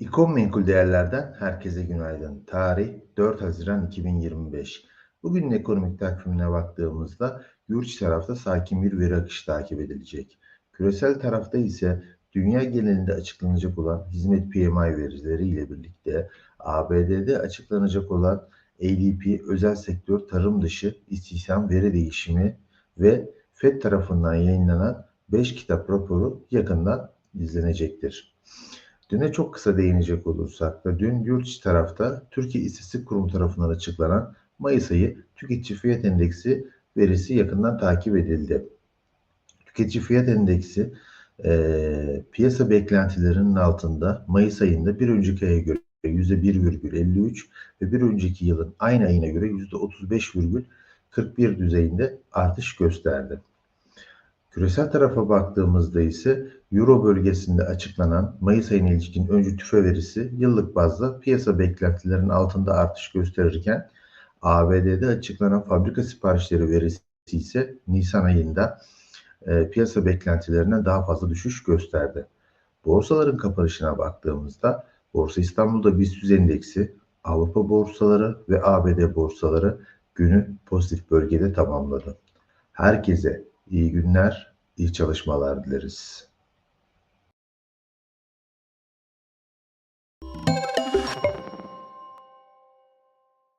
Bitcoin menkul değerlerden herkese günaydın. Tarih 4 Haziran 2025. Bugünün ekonomik takvimine baktığımızda yurt tarafta sakin bir veri akışı takip edilecek. Küresel tarafta ise dünya genelinde açıklanacak olan hizmet PMI verileri ile birlikte ABD'de açıklanacak olan ADP özel sektör tarım dışı istihdam veri değişimi ve FED tarafından yayınlanan 5 kitap raporu yakından izlenecektir. Düne çok kısa değinecek olursak da dün yurt içi tarafta Türkiye İstatistik Kurumu tarafından açıklanan Mayıs ayı tüketici fiyat endeksi verisi yakından takip edildi. Tüketici fiyat endeksi e, piyasa beklentilerinin altında Mayıs ayında bir önceki aya göre %1,53 ve bir önceki yılın aynı ayına göre %35,41 düzeyinde artış gösterdi. Küresel tarafa baktığımızda ise Euro bölgesinde açıklanan Mayıs ayına ilişkin öncü tüfe verisi yıllık bazda piyasa beklentilerinin altında artış gösterirken ABD'de açıklanan fabrika siparişleri verisi ise Nisan ayında e, piyasa beklentilerinden daha fazla düşüş gösterdi. Borsaların kapanışına baktığımızda Borsa İstanbul'da BIST endeksi, Avrupa borsaları ve ABD borsaları günü pozitif bölgede tamamladı. Herkese iyi günler, iyi çalışmalar dileriz.